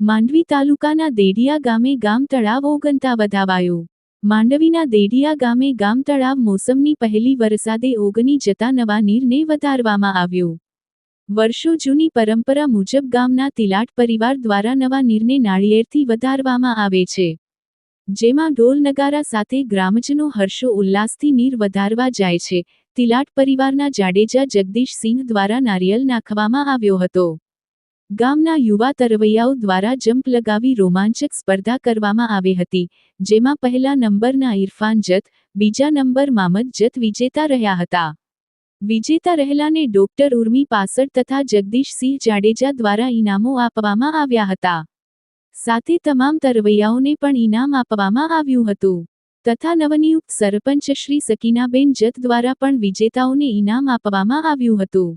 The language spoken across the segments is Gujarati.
માંડવી તાલુકાના દેડિયા ગામે ગામ તળાવ ઓગનતા વધાવાયું. માંડવીના દેડિયા ગામે ગામ તળાવ મોસમની પહેલી વરસાદે ઓગની જતા નવા નીરને વધારવામાં આવ્યો. વર્ષો જૂની પરંપરા મુજબ ગામના તિલાટ પરિવાર દ્વારા નવા નીરને નાળિયેરથી વધારવામાં આવે છે. જેમાં ઢોલ નગારા સાથે ગ્રામજનો હર્ષો ઉલ્લાસથી નીર વધારવા જાય છે. તિલાટ પરિવારના જાડેજા જગદીશસિંહ દ્વારા નારિયેલ નાખવામાં આવ્યો હતો. ગામના યુવા તરવૈયાઓ દ્વારા જમ્પ લગાવી રોમાંચક સ્પર્ધા કરવામાં આવી હતી, જેમાં પહેલા નંબરના ઇરફાન જત બીજા નંબર મામદ જત વિજેતા રહ્યા હતા. વિજેતા રહેલાને ડોક્ટર ઉર્મી પાસડ તથા જગદીશસિંહ જાડેજા દ્વારા ઇનામો આપવામાં આવ્યા હતા. સાથે તમામ તરવૈયાઓને પણ ઇનામ આપવામાં આવ્યું હતું. તથા નવનિયુક્ત સરપંચ શ્રી સકીનાબેન જત દ્વારા પણ વિજેતાઓને ઇનામ આપવામાં આવ્યું હતું.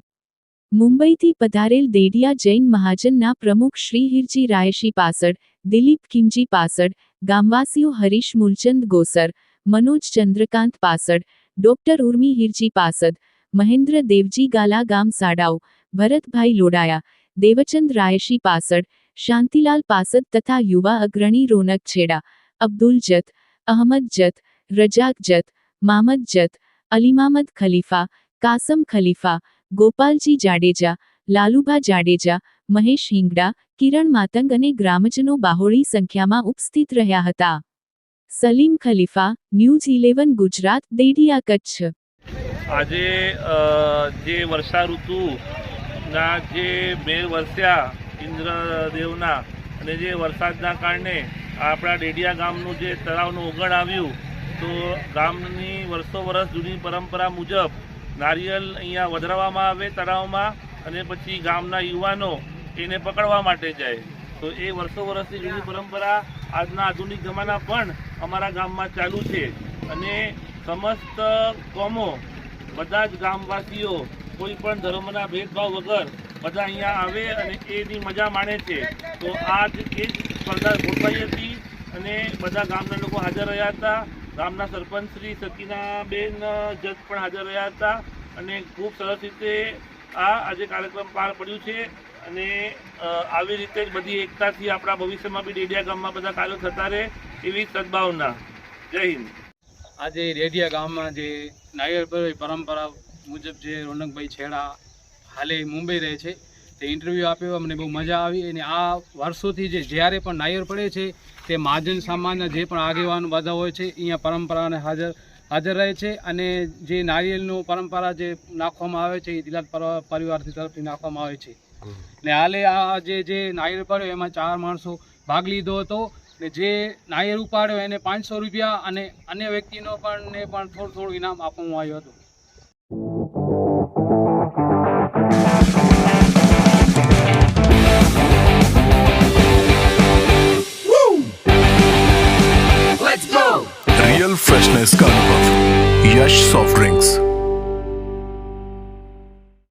મુંબઈથી પધારેલ દેડિયા જૈન મહાજનના પ્રમુખ શ્રી હિરજી રાયશી પાસડ દિલીપ કિમજી પાસડ ગામવાસીઓ હરીશ મૂલચંદ ગોસર, મનોજ ચંદ્રકાંત પાસડ ડોક્ટર ઉર્મી હિરજી પાસદ મહેન્દ્ર દેવજી ગાલા ગામ સાડાઓ, ભરતભાઈ લોડાયા, દેવચંદ રાયશી પાસડ શાંતિલાલ પાસદ તથા યુવા અગ્રણી રોનક છેડા, અબ્દુલ જત, અહમદ જત, રજાક જત, મામદ જત, અલીમામદ ખલીફા, કાસમ ખલીફા, ગોપાલજી જાડેજા, લાલુભા જાડેજા, મહેશ હિંગડા, કિરણ માતંગ અને ગ્રામજનો બાહોળી સંખ્યામાં ઉપસ્થિત રહ્યા હતા. Salim Khalifa, news eleven Gujarat, Dediya, Kutch. આજે જે વર્ષા ઋતુના જે મેર વરસ્યા ઇન્દ્રદેવના અને જે વરસાદના કારણે આપણા ડેડિયા ગામનું જે તળાવનું ઓગણ આવ્યું, તો ગામની વર્ષો વર્ષ જૂની પરંપરા મુજબ નારિયેલ અહીંયા વધારવામાં આવે તળાવમાં અને પછી ગામના યુવાનો એને પકડવા માટે જાય. તો એ વર્ષો વર્ષની જૂની પરંપરા આજના આધુનિક જમાના પણ અમારા ગામમાં ચાલુ છે. અને સમસ્ત કોમો, બધા જ ગામવાસીઓ, કોઈ પણ ધર્મના ભેદભાવ વગર બધા અહીંયા આવે અને એની મજા માણે છે. તો આજ એ જ સ્પર્ધા ગોઠવાઈ હતી અને બધા ગામના લોકો હાજર રહ્યા હતા. ગામના સરપંચ શ્રી સકીનાબેન જજ પણ હાજર રહ્યા હતા. અને ખૂબ સરસ રીતે આ આજે કાર્યક્રમ પાર પડ્યું છે અને આવી રીતે જ બધી એકતાથી આપણા ભવિષ્યમાં બી ડેડિયા ગામમાં બધા કાર્યો થતા રહે એવી સદભાવના. જય હિન્દ. આજે રેડિયા ગામમાં જે નાયરભાઈ પરંપરા મુજબ જે રોનકભાઈ છેડા હાલે મુંબઈ રહે છે. તે ઇન્ટરવ્યૂ આપ્યો, અમને બહુ મજા આવી અને આ વર્ષોથી જે જ્યારે પણ નાયર પડે છે, તે મહાજન સામાનના જે પણ આગેવાનો બધા હોય છે, અહીંયા પરંપરાને હાજર હાજર રહે છે અને જે નારિયેળનું પરંપરા જે નાખવામાં આવે છે, એ દિલાત પર- પરિવારથી તરફથી નાખવામાં આવે છે. ને હાલે આ જે જે નાયર પડ્યો, એમાં ચાર માણસો ભાગ લીધો હતો ને જે નાયર ઉપાડ્યો એને પાંચસો રૂપિયા અને અન્ય વ્યક્તિનો પણ ને પણ થોડું થોડું ઇનામ આપવામાં આવ્યું હતું. रियल फ्रेशनेस का अनुभव यश सॉफ्ट ड्रिंक्स